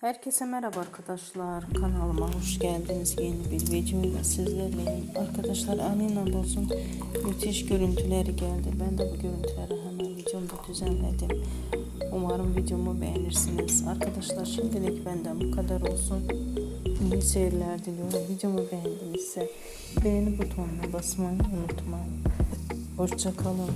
Herkese merhaba arkadaşlar. Kanalıma hoş geldiniz. Yeni bir videoyla sizlerleyim. Arkadaşlar Alina Boz'un müthiş görüntüleri geldi. Ben de bu görüntüleri hemen videomda düzenledim. Umarım videomu beğenirsiniz. Arkadaşlar şimdilik benden bu kadar olsun. İyi seyirler diliyorum. Videomu beğendiyse beğeni butonuna basmayı unutmayın. Hoşçakalın.